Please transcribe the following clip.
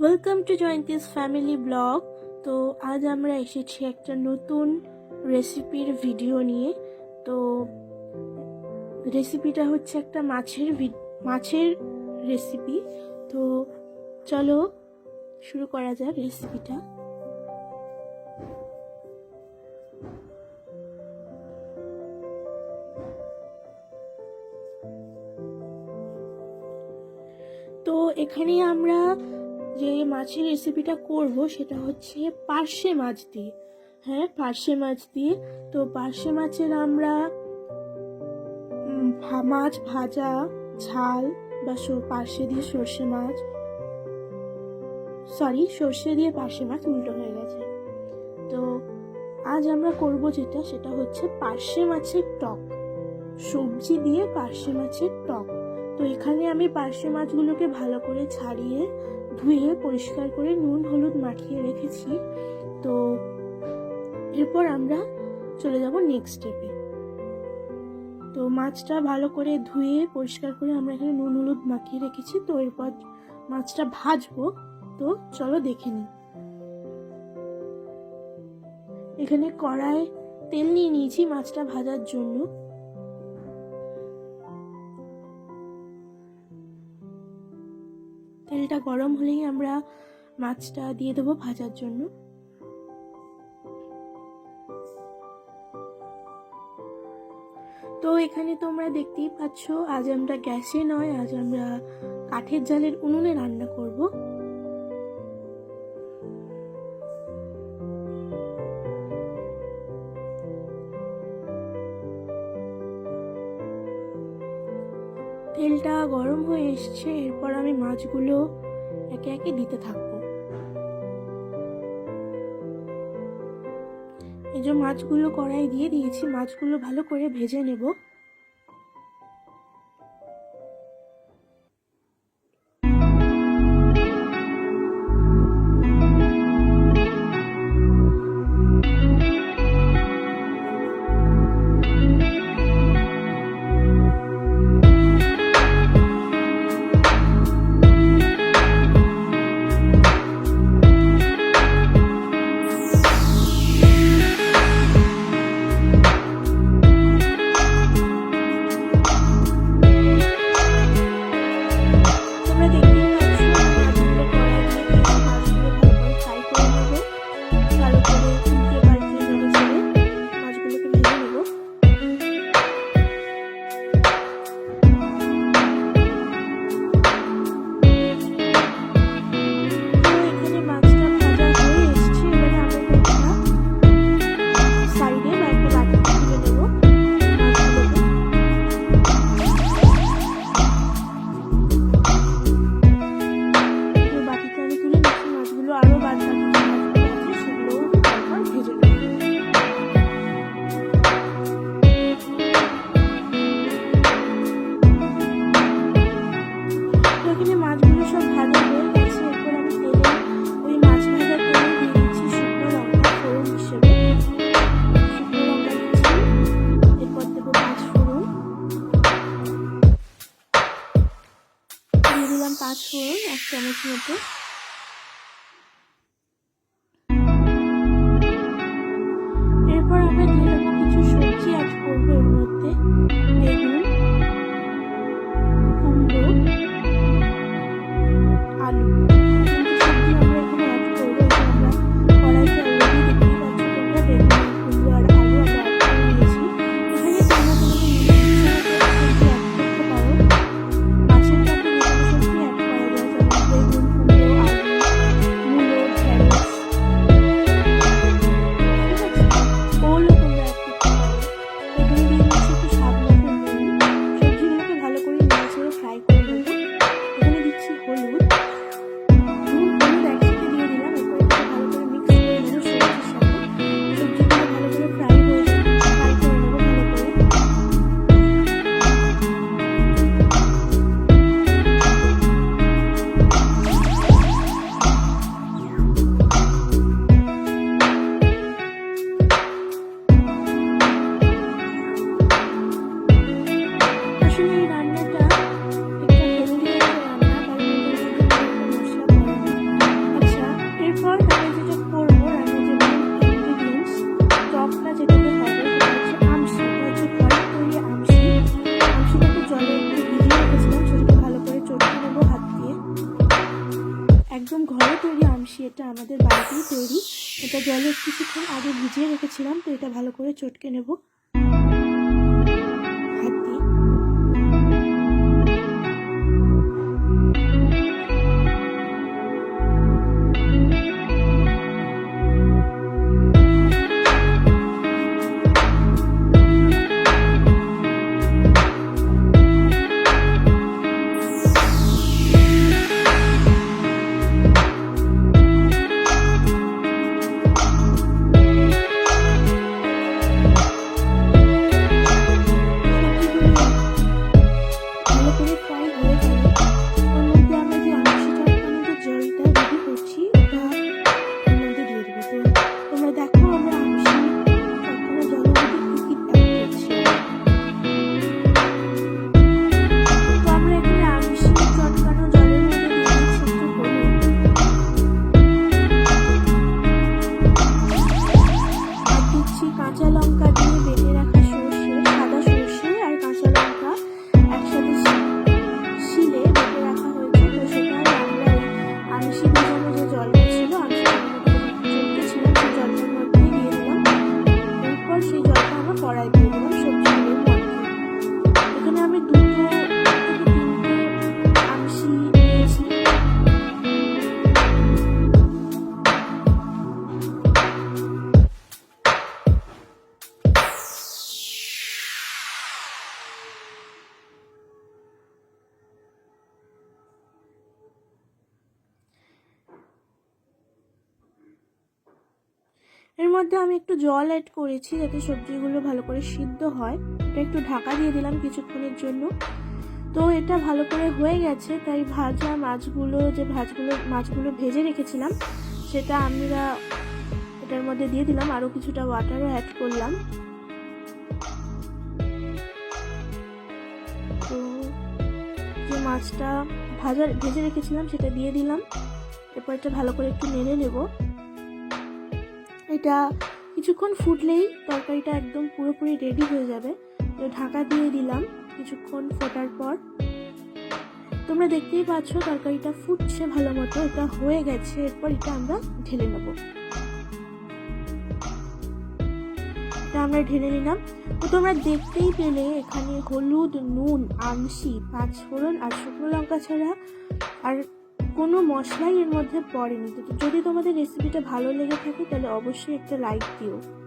Welcome to Jayanti's family blog তো আজ আমরা এসেছি একটা নতুন রেসিপির ভিডিও নিয়ে। তো রেসিপিটা হচ্ছে একটা মাছের মাছের রেসিপি তো চলো শুরু করা যাক রেসিপিটা তো এখানে আমরা যে মাছের রেসিপিটা করব সেটা হচ্ছে পার্শে মাছ দিয়ে। হ্যাঁ পার্শে মাছ দিয়ে। তো পার্শে মাছের আমরা মাছ ভাজা, ঝাল বা পার্শে দিয়ে সর্ষে মাছ সরি সর্ষে দিয়ে পার্শে মাছ উল্টো হয়ে গেছে। তো আজ আমরা করব যেটা, সেটা হচ্ছে পার্শে মাছের টক। সবজি দিয়ে পার্শে মাছের টক। তো এখানে আমি পার্শে মাছগুলোকে ভালো করে ছাড়িয়ে ধুয়ে পরিষ্কার করে নুন, হলুদ মাখিয়ে রেখেছি। তো এরপর আমরা চলে যাব নেক্সট স্টেপে তো মাছটা ভালো করে ধুয়ে পরিষ্কার করে আমরা এখানে নুন, হলুদ মাখিয়ে রেখেছি। তো এরপর মাছটা ভাজবো। তো চলো দেখে নিই। এখানে কড়ায় তেল নিয়ে নিয়েছি মাছটা ভাজার জন্য। তেলটা গরম হলেই আমরা মাছটা দিয়ে দেবো ভাজার জন্য। তো এখানে তোমরা দেখতেই পাচ্ছ, আজ আমরা গ্যাসে নয়, আজ আমরা কাঠের জালের উনুনে রান্না করব। তেলটা গরম হয়ে এসছে, এরপর আমি মাছগুলো একে একে দিতে থাকব। এই যে মাছগুলো কড়াই দিয়ে দিয়েছি, মাছগুলো ভালো করে ভেজে নেব। এর রেখেছিলাম তো এটা ভালো করে চটকে নেব। কড়াই দিয়ে দিলাম এখানে আমি দুটো মধ্যে আমি একটু জল অ্যাড করেছি যাতে সবজিগুলো ভালো করে সিদ্ধ হয়। এটা একটু ঢাকা দিয়ে দিলাম কিছুক্ষণের জন্য। তো এটা ভালো করে হয়ে গেছে, তাই ভাজা মাছগুলো, যে ভাজগুলো, মাছগুলো ভেজে রেখেছিলাম, সেটা আমরা এটার মধ্যে দিয়ে দিলাম। আরও কিছুটা ওয়াটারও অ্যাড করলাম। তো যে মাছটা ভাজা, ভেজে রেখেছিলাম, সেটা দিয়ে দিলাম। এরপর এটা ভালো করে একটু নেড়ে নেব। এটা কিছুক্ষণ ফুটলেই তরকারিটা একদম পুরোপুরি রেডি হয়ে যাবে। তো ঢাকা দিয়ে দিলাম কিছুক্ষণ ফোটার পর। তোমরা দেখতেই পাচ্ছ তরকারিটা ফুটছে ভালো মতো, এটা হয়ে গেছে, এরপর এটা আমরা ঢেলে নেব। এটা আমরা ঢেলে নিলাম। তো তোমরা দেখতেই পেলে এখানে হলুদ, নুন, আমশি পাঁচ ফোড়ন আর শুকনো লঙ্কা ছাড়া আর কোনো মশলাই এর মধ্যে পড়েনি। যদি তোমাদের রেসিপিটা ভালো লেগে থাকে, তাহলে অবশ্যই একটা লাইক দিও।